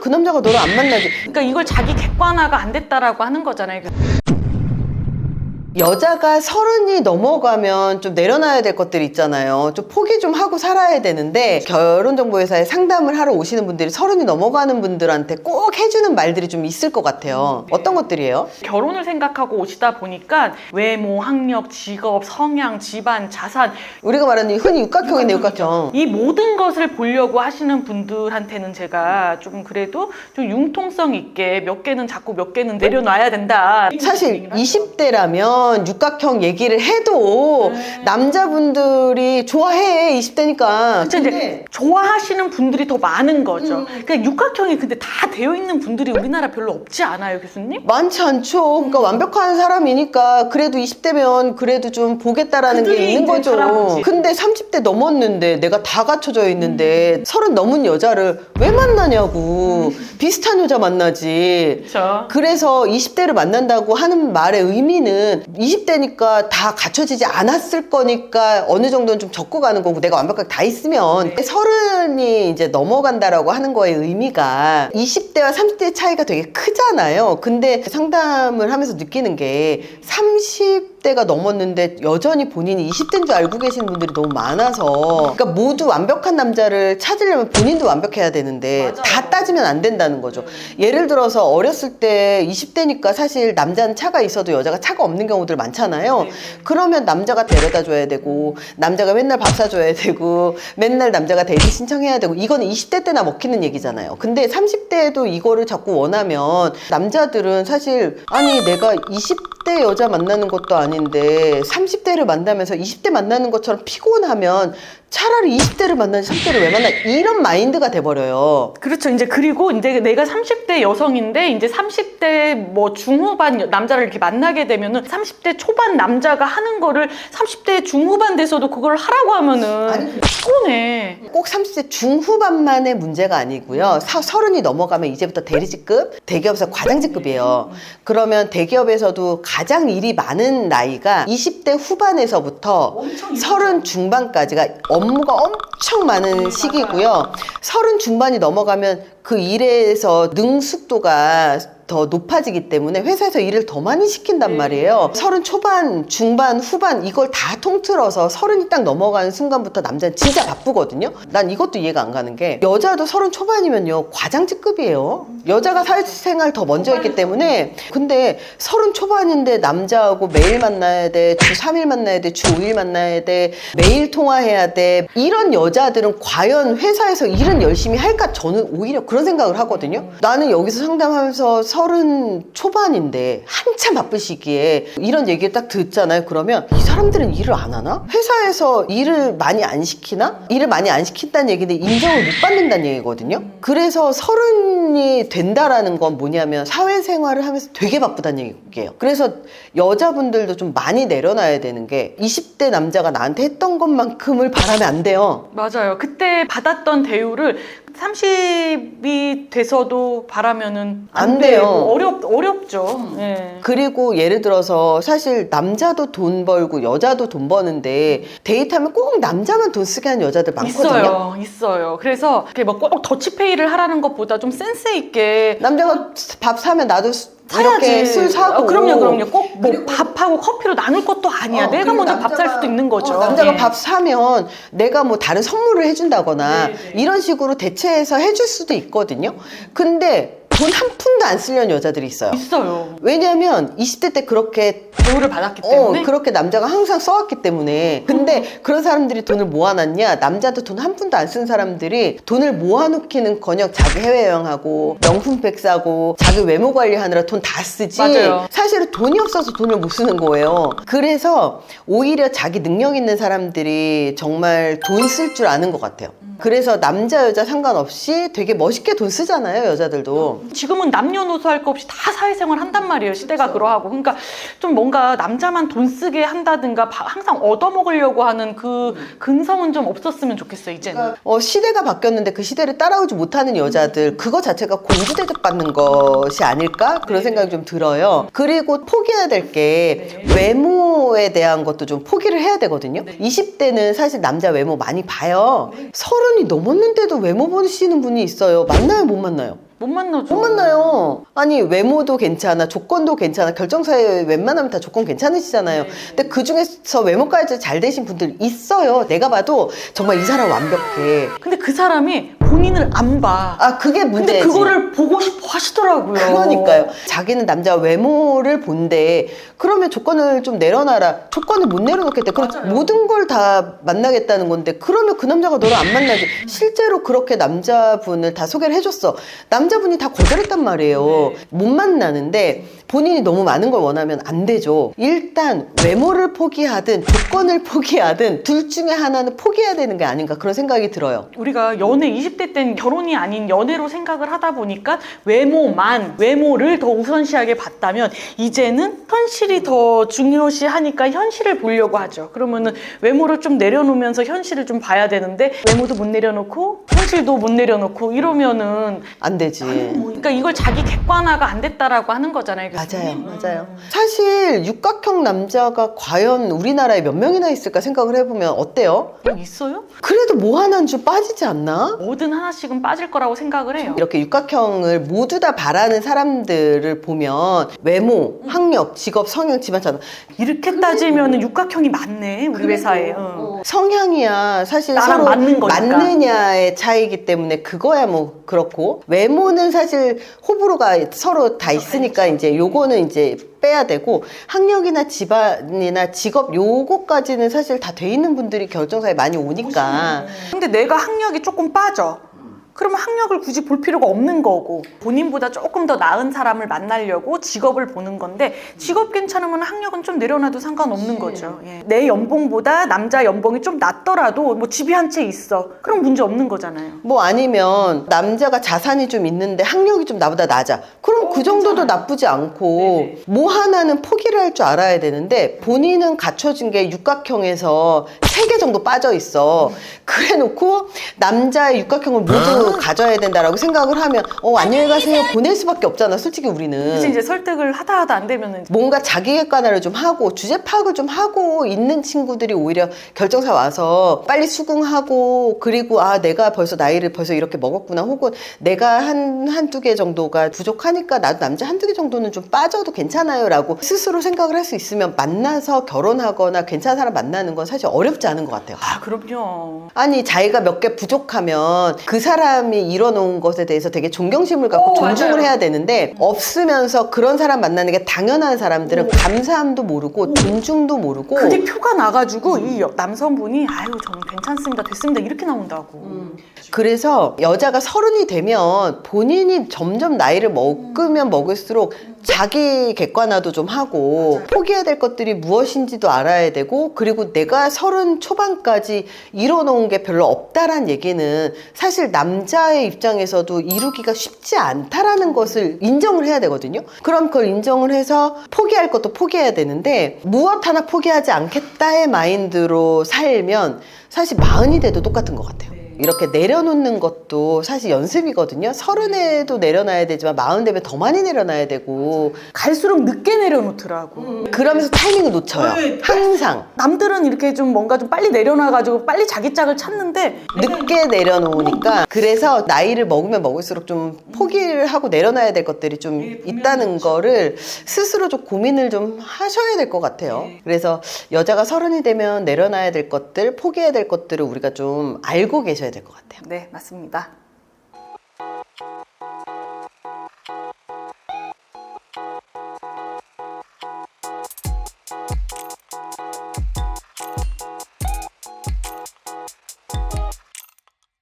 그 남자가 너를 안 만나지. 그러니까 이걸 자기 객관화가 안 됐다라고 하는 거잖아요. 여자가 서른이 넘어가면 좀 내려놔야 될 것들이 있잖아요. 좀 포기 좀 하고 살아야 되는데 결혼정보회사에 상담을 하러 오시는 분들이 서른이 넘어가는 분들한테 꼭 해주는 말들이 좀 있을 것 같아요. 어떤 것들이에요? 결혼을 생각하고 오시다 보니까 외모, 학력, 직업, 성향, 집안, 자산 우리가 말하는 흔히 육각형인데 육각형. 이 모든 것을 보려고 하시는 분들한테는 제가 좀 그래도 좀 융통성 있게 몇 개는 잡고 몇 개는 내려놔야 된다. 사실 20대라면 육각형 얘기를 해도 남자분들이 좋아해 20대니까. 그쵸, 이제 좋아하시는 분들이 더 많은 거죠. 그러니까 육각형이 근데 다 되어 있는 분들이 우리나라 별로 없지 않아요, 교수님? 많지 않죠. 그러니까 완벽한 사람이니까 그래도 20대면 그래도 좀 보겠다라는 게 그들이 있는 이제 거죠. 살아보지. 근데 30대 넘었는데 내가 다 갖춰져 있는데 서른 넘은 여자를 왜 만나냐고. 비슷한 여자 만나지. 그렇죠. 그래서 20대를 만난다고 하는 말의 의미는 20대니까 다 갖춰지지 않았을 거니까 어느 정도는 좀 적고 가는 거고 내가 완벽하게 다 있으면 서른이 이제 넘어간다라고 하는 거의 의미가 20대와 30대의 차이가 되게 크잖아요. 근데 상담을 하면서 느끼는 게 30 대가 넘었는데 여전히 본인이 20대인 줄 알고 계시는 분들이 너무 많아서 그러니까 모두 완벽한 남자를 찾으려면 본인도 완벽해야 되는데 맞아요. 다 따지면 안 된다는 거죠. 예를 들어서 어렸을 때 20대니까 사실 남자는 차가 있어도 여자가 차가 없는 경우들 많잖아요. 네. 그러면 남자가 데려다 줘야 되고 남자가 맨날 밥 사줘야 되고 맨날 남자가 데이트 신청해야 되고 이거는 20대 때나 먹히는 얘기잖아요. 근데 30대에도 이거를 자꾸 원하면 남자들은 사실 아니 내가 20 대 여자 만나는 것도 아닌데 30대를 만나면서 20대 만나는 것처럼 피곤하면 차라리 20대를 만나지 30대를 왜 만나 이런 마인드가 돼버려요. 그렇죠. 이제 그리고 이제 내가 30대 여성인데 이제 30대 뭐 중후반 여- 남자를 이렇게 만나게 되면은 30대 초반 남자가 하는 거를 30대 중후반 돼서도 그걸 하라고 하면은 아니, 피곤해. 꼭 30대 중후반만의 문제가 아니고요. 사, 서른이 넘어가면 이제부터 대리직급, 대기업에서 과장직급이에요. 그러면 대기업에서도 가장 일이 많은 나이가 20대 후반에서부터 서른 중반까지가 업무 가 엄청 많은 시기고요. 서른 중반이 넘어가면 그 일에서 능숙도가 더 높아지기 때문에 회사에서 일을 더 많이 시킨단 말이에요. 서른 초반, 중반, 후반 이걸 다 통틀어서 서른이 딱 넘어가는 순간부터 남자는 진짜 바쁘거든요. 난 이것도 이해가 안 가는 게 여자도 서른 초반이면요 과장직급이에요. 여자가 사회생활 더 먼저 했기 때문에 근데 서른 초반인데 남자하고 매일 만나야 돼, 주 3일 만나야 돼, 주 5일 만나야 돼, 매일 통화해야 돼. 이런 여자들은 과연 회사에서 일은 열심히 할까? 저는 오히려 그런 생각을 하거든요. 나는 여기서 상담하면서 서른 초반인데 한참 바쁜 시기에 이런 얘기를 딱 듣잖아요. 그러면 이 사람들은 일을 안 하나? 회사에서 일을 많이 안 시키나? 일을 많이 안 시킨다는 얘기는 인정을 못 받는다는 얘기거든요. 그래서 서른이 된다라는 건 뭐냐면 사회생활을 하면서 되게 바쁘다는 얘기예요. 그래서 여자분들도 좀 많이 내려놔야 되는 게 20대 남자가 나한테 했던 것만큼을 바라면 안 돼요. 맞아요. 그때 받았던 대우를 30이 돼서도 바라면은 안, 안 돼요. 돼요. 어렵 어렵죠. 예. 그리고 예를 들어서 사실 남자도 돈 벌고 여자도 돈 버는데 데이트하면 꼭 남자만 돈 쓰게 하는 여자들 많거든요. 있어요, 있어요. 그래서 이렇게 뭐 꼭 더치페이를 하라는 것보다 좀 센스 있게 남자가 밥 사면 나도 수- 사야지. 이렇게 술 사고. 어, 그럼요, 그럼요. 꼭뭐 밥하고 커피로 나눌 것도 아니야. 어, 내가 그리고 먼저 밥 살 남자가- 수도 있는 거죠. 어, 남자가 예. 밥 사면 내가 뭐 다른 선물을 해준다거나 네, 네. 이런 식으로 대체해서 해줄 수도 있거든요. 근데 돈 한 푼도 안 쓰려는 여자들이 있어요. 있어요. 왜냐면 20대 때 그렇게 대우를 받았기 어, 때문에. 그렇게 남자가 항상 써왔기 때문에. 근데 그런 사람들이 돈을 모아놨냐? 남자한테 돈한 푼도 안 쓴 사람들이 돈을 모아놓기는 커녕 자기 해외여행하고 명품백 사고 자기 외모 관리하느라 돈 다 쓰지. 맞아요. 사실은 돈이 없어서 돈을 못 쓰는 거예요. 그래서 오히려 자기 능력 있는 사람들이 정말 돈 쓸 줄 아는 것 같아요. 그래서 남자 여자 상관없이 되게 멋있게 돈 쓰잖아요, 여자들도. 지금은 남녀노소 할 거 없이 다 사회생활 한단 말이에요. 시대가 그러하고 그러니까 좀 뭔가 남자만 돈 쓰게 한다든가 바- 항상 얻어먹으려고 하는 그 근성은 좀 없었으면 좋겠어요, 이제는. 어, 시대가 바뀌었는데 그 시대를 따라오지 못하는 여자들 그거 자체가 공주 대접받는 것이 아닐까 그런 생각이 좀 들어요. 그리고 포기해야 될 게 외모 외모에 대한 것도 좀 포기를 해야 되거든요. 20대는 사실 남자 외모 많이 봐요. 서른이 넘었는데도 외모 보시는 분이 있어요. 만나요, 못 만나요? 못 만나죠. 못 만나요. 아니 외모도 괜찮아, 조건도 괜찮아. 결정사에 웬만하면 다 조건 괜찮으시잖아요. 근데 그 중에서 외모까지 잘 되신 분들 있어요. 내가 봐도 정말 이 사람 완벽해. 근데 그 사람이 본인을 안 봐. 아 그게 근데 문제지. 그거를 보고 싶어 하시더라고요. 그러니까요. 자기는 남자 외모를 본데 그러면 조건을 좀 내려놔라. 조건을 못 내려놓겠대. 그럼 맞아요. 모든 걸 다 만나겠다는 건데 그러면 그 남자가 너를 안 만나지. 실제로 그렇게 남자분을 다 소개를 해줬어. 남 자분이 다 거절했단 말이에요. 네. 못 만나는데 본인이 너무 많은 걸 원하면 안 되죠. 일단 외모를 포기하든 조건을 포기하든 둘 중에 하나는 포기해야 되는 게 아닌가 그런 생각이 들어요. 우리가 연애 20대 때는 결혼이 아닌 연애로 생각을 하다 보니까 외모만 외모를 더 우선시하게 봤다면 이제는 현실이 더 중요시하니까 현실을 보려고 하죠. 그러면은 외모를 좀 내려놓으면서 현실을 좀 봐야 되는데 외모도 못 내려놓고 현실도 못 내려놓고 이러면은 안 되지. 그러니까 이걸 자기 객관화가 안 됐다라고 하는 거잖아요. 맞아요, 교수님. 맞아요. 사실 육각형 남자가 과연 우리나라에 몇 명이나 있을까 생각을 해보면 어때요? 어, 있어요? 그래도 뭐 하나는 좀 빠지지 않나? 뭐든 하나씩은 빠질 거라고 생각을 해요. 이렇게 육각형을 모두 다 바라는 사람들을 보면 외모, 학력, 직업, 성향, 집안처럼 이렇게 따지면 육각형이 많네 우리 회사에. 어. 성향이야. 사실 나랑 서로 맞는 거니까. 맞느냐의 차이기 때문에 그거야 뭐 그렇고. 외모는 사실 호불호가 서로 다 있으니까 이제 요거는 이제 빼야 되고. 학력이나 집안이나 직업 요거까지는 사실 다 돼 있는 분들이 결정사에 많이 오니까. 근데 내가 학력이 조금 빠져. 그러면 학력을 굳이 볼 필요가 없는 거고 본인보다 조금 더 나은 사람을 만나려고 직업을 보는 건데 직업 괜찮으면 학력은 좀 내려놔도 상관없는 거죠. 예. 내 연봉보다 남자 연봉이 좀 낮더라도 뭐 집이 한 채 있어. 그럼 문제 없는 거잖아요. 뭐 아니면 남자가 자산이 좀 있는데 학력이 좀 나보다 낮아. 그럼 그 정도도 나쁘지 않고 뭐 하나는 포기를 할 줄 알아야 되는데 본인은 갖춰진 게 육각형에서 세 개 정도 빠져 있어. 그래 놓고 남자의 육각형을 모두 가져야 된다라고 생각을 하면 어 안녕히 가세요 보낼 수밖에 없잖아. 솔직히 우리는. 그래서 이제 설득을 하다 하다 안 되면은 뭔가 자기 객관화를 좀 하고 주제 파악을 좀 하고 있는 친구들이 오히려 결정사 와서 빨리 수긍하고 그리고 아 내가 벌써 나이를 벌써 이렇게 먹었구나 혹은 내가 한 한두 개 정도가 부족하니까 나도 남자 한두 개 정도는 좀 빠져도 괜찮아요라고 스스로 생각을 할 수 있으면 만나서 결혼하거나 괜찮은 사람 만나는 건 사실 어렵지 않은 것 같아요. 아 그럼요. 아니 자기가 몇 개 부족하면 그 사람 이 이뤄놓은 것에 대해서 되게 존경심을 갖고 오, 존중을 맞아요. 해야 되는데 없으면서 그런 사람 만나는 게 당연한 사람들은 감사함도 모르고 존중도 모르고 그게 표가 나가지고 이 여- 남성분이 아유 저는 괜찮습니다 됐습니다 이렇게 나온다고. 그래서 여자가 서른이 되면 본인이 점점 나이를 먹으면 먹을수록 자기 객관화도 좀 하고 포기해야 될 것들이 무엇인지도 알아야 되고 그리고 내가 서른 초반까지 이뤄놓은 게 별로 없다란 얘기는 사실 남자의 입장에서도 이루기가 쉽지 않다라는 것을 인정을 해야 되거든요. 그럼 그걸 인정을 해서 포기할 것도 포기해야 되는데 무엇 하나 포기하지 않겠다의 마인드로 살면 사실 마흔이 돼도 똑같은 것 같아요. 이렇게 내려놓는 것도 사실 연습이거든요. 서른에도 내려놔야 되지만 마흔 되면 더 많이 내려놔야 되고 갈수록 늦게 내려놓더라고. 그러면서 타이밍을 놓쳐요. 네. 항상 남들은 이렇게 좀 뭔가 좀 빨리 내려놔가지고 빨리 자기 짝을 찾는데 늦게 내려놓으니까 그래서 나이를 먹으면 먹을수록 좀 포기를 하고 내려놔야 될 것들이 좀 있다는 거를 스스로 좀 고민을 좀 하셔야 될 것 같아요. 그래서 여자가 서른이 되면 내려놔야 될 것들, 포기해야 될 것들을 우리가 좀 알고 계셔 야 될 것 같아요. 네 맞습니다.